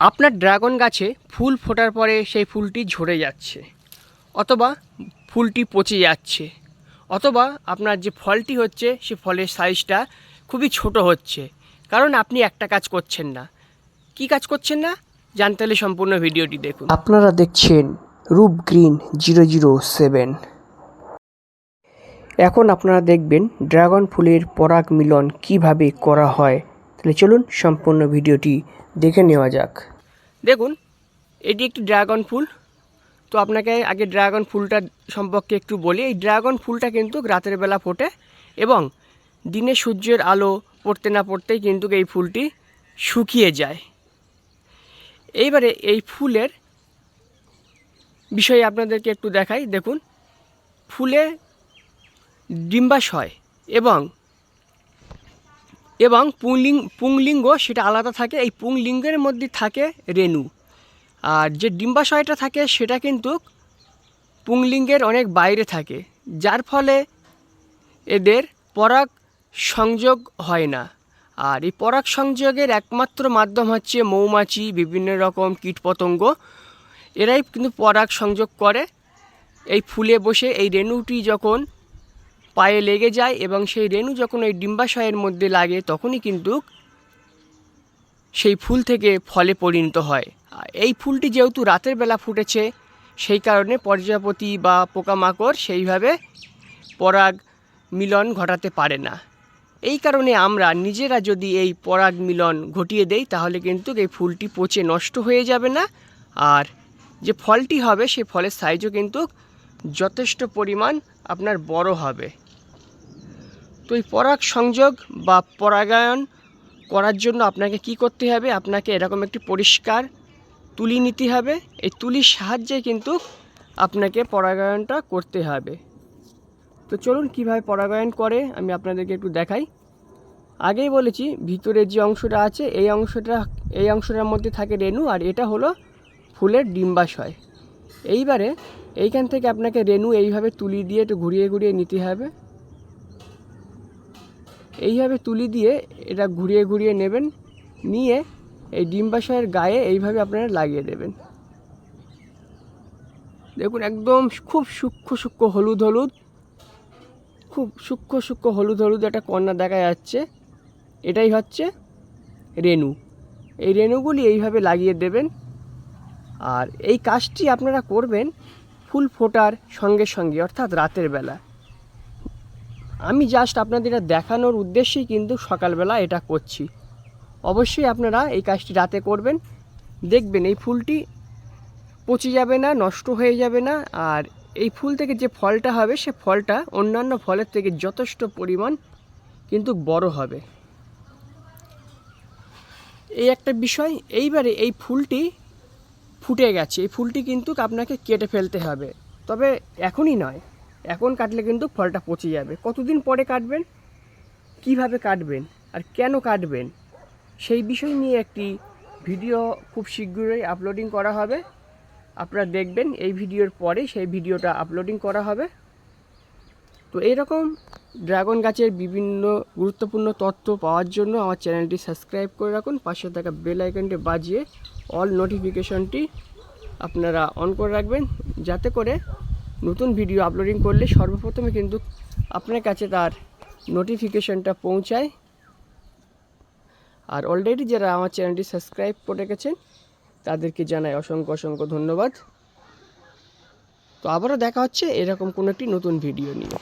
আপনার ড্রাগন গাছে ফুল ফোটার পরে সেই ফুলটি ঝরে যাচ্ছে, অথবা ফুলটি পচে যাচ্ছে, অথবা আপনার যে ফলটি হচ্ছে সে ফলের সাইজটা খুবই ছোট হচ্ছে। কারণ আপনি একটা কাজ করছেন না। কি কাজ করছেন না? জানতে হলে সম্পূর্ণ ভিডিওটি দেখুন। আপনারা দেখছেন রূপ গ্রিন জিরো জিরো সেভেন। এখন আপনারা দেখবেন ড্রাগন ফুলের পরাগ মিলন কীভাবে করা হয় তাহলে চলুন সম্পূর্ণ ভিডিওটি দেখে নেওয়া যাক। দেখুন, এটি একটি ড্রাগন ফুল। তো আপনাকে আগে ড্রাগন ফুলটা সম্পর্কে একটু বলি। এই ড্রাগন ফুলটা কিন্তু রাতের বেলা ফোটে এবং দিনে সূর্যের আলো পড়তে না পড়তেই কিন্তু এই ফুলটি শুকিয়ে যায়। এইবারে এই ফুলের বিষয়ে আপনাদেরকে একটু দেখাই। দেখুন, ফুলে ডিম্বাশয় এবং এবং পুংলিং পুংলিঙ্গ সেটা আলাদা থাকে, এই পুংলিঙ্গের মধ্যে থাকে রেণু। আর যে ডিম্বাশয়টা থাকে সেটা কিন্তু পুংলিঙ্গের অনেক বাইরে থাকে, যার ফলে এদের পরাগ সংযোগ হয় না। আর এই পরাগ সংযোগের একমাত্র মাধ্যম হচ্ছে মৌমাছি, বিভিন্ন রকম কীটপতঙ্গ। এরাই কিন্তু পরাগ সংযোগ করে। এই ফুলে বসে এই রেণুটি যখন পায়ে লেগে যায় এবং সেই রেণু যখন ওই ডিম্বাশয়ের মধ্যে লাগে, তখনই কিন্তু সেই ফুল থেকে ফলে পরিণত হয়। এই ফুলটি যেহেতু রাতের বেলা ফুটেছে, সেই কারণে প্রজাপতি বা পোকামাকড় সেইভাবে পরাগ মিলন ঘটাতে পারে না। এই কারণে আমরা নিজেরা যদি এই পরাগ মিলন ঘটিয়ে দেই, তাহলে কিন্তু এই ফুলটি পচে নষ্ট হয়ে যাবে না। আর যে ফলটি হবে সেই ফলের সাইজও কিন্তু যথেষ্ট পরিমাণ আপনার বড় হবে। তো এই পরাগ সংযোগ বা পরাগায়ন করার জন্য আপনাকে কি করতে হবে? আপনাকে এরকম একটি পরিষ্কার তুলি নিতে হবে। এই তুলির সাহায্যে কিন্তু আপনাকে পরাগায়নটা করতে হবে। তো চলুন কীভাবে পরাগায়ন করে আমি আপনাদেরকে একটু দেখাই। আগেই বলেছি, ভিতরের যে অংশটা আছে, এই অংশটা, এই অংশটার মধ্যে থাকে রেণু আর এটা হলো ফুলের ডিম্বাশয়। এইবারে এইখান থেকে আপনাকে রেণু এইভাবে তুলি দিয়ে একটু ঘুরিয়ে ঘুরিয়ে নিতে হবে। এইভাবে তুলি দিয়ে এটা ঘুরিয়ে ঘুরিয়ে নেবেন, নিয়ে এই ডিম্বাশয়ের গায়ে এইভাবে আপনারা লাগিয়ে দেবেন। দেখুন একদম খুব সূক্ষ্ম সূক্ষ্ম হলুদ হলুদ, খুব সূক্ষ্ম সূক্ষ্ম হলুদ হলুদ একটা কন্যা দেখা যাচ্ছে। এটাই হচ্ছে রেণু। এই রেণুগুলি এইভাবে লাগিয়ে দেবেন। আর এই কাজটি আপনারা করবেন ফুল ফোটার সঙ্গে সঙ্গে, অর্থাৎ রাতের বেলা। আমি জাস্ট আপনাদের দেখানোর উদ্দেশ্যেই কিন্তু সকালবেলা এটা করছি। অবশ্যই আপনারা এই কাজটি রাতে করবেন, দেখবেন এই ফুলটি পচে যাবে না, নষ্ট হয়ে যাবে না, আর এই ফুল থেকে যে ফলটা হবে, সে ফলটা অন্যান্য ফলের থেকে যথেষ্ট পরিমাণ কিন্তু বড় হবে। এই একটা বিষয়, এইবারে এই ফুলটি ফুটে গেছে, এই ফুলটি কিন্তু আপনাকে কেটে ফেলতে হবে, তবে এখনই নয়। এখন কাটলে কিন্তু ফলটা পচে যাবে। কতদিন পরে কাটবেন? কীভাবে কাটবেন? আর কেন কাটবেন? সেই বিষয় নিয়ে একটি ভিডিও খুব শীঘ্রই আপলোডিং করা হবে। আপনারা দেখবেন এই ভিডিওর পরে সেই ভিডিওটা আপলোডিং করা হবে। তো এইরকম ড্রাগন গাছের বিভিন্ন গুরুত্বপূর্ণ তথ্য পাওয়ার জন্য আমার চ্যানেলটি সাবস্ক্রাইব করে রাখুন। পাশে থাকা বেল আইকনটি বাজিয়ে অল নোটিফিকেশনটি আপনারা অন করে রাখবেন। যাতে করে নতুন ভিডিও আপলোডিং করলে সর্বপ্রথমে কিন্তু আপনার কাছে তার নোটিফিকেশনটা পৌঁছায়। আর অলরেডি যারা আমার চ্যানেলটি সাবস্ক্রাইব করে গেছেন, তাদেরকে জানাই অসংখ্য অসংখ্য ধন্যবাদ। তো আবারও দেখা হচ্ছে এরকম কোনো একটি নতুন ভিডিও নিয়ে।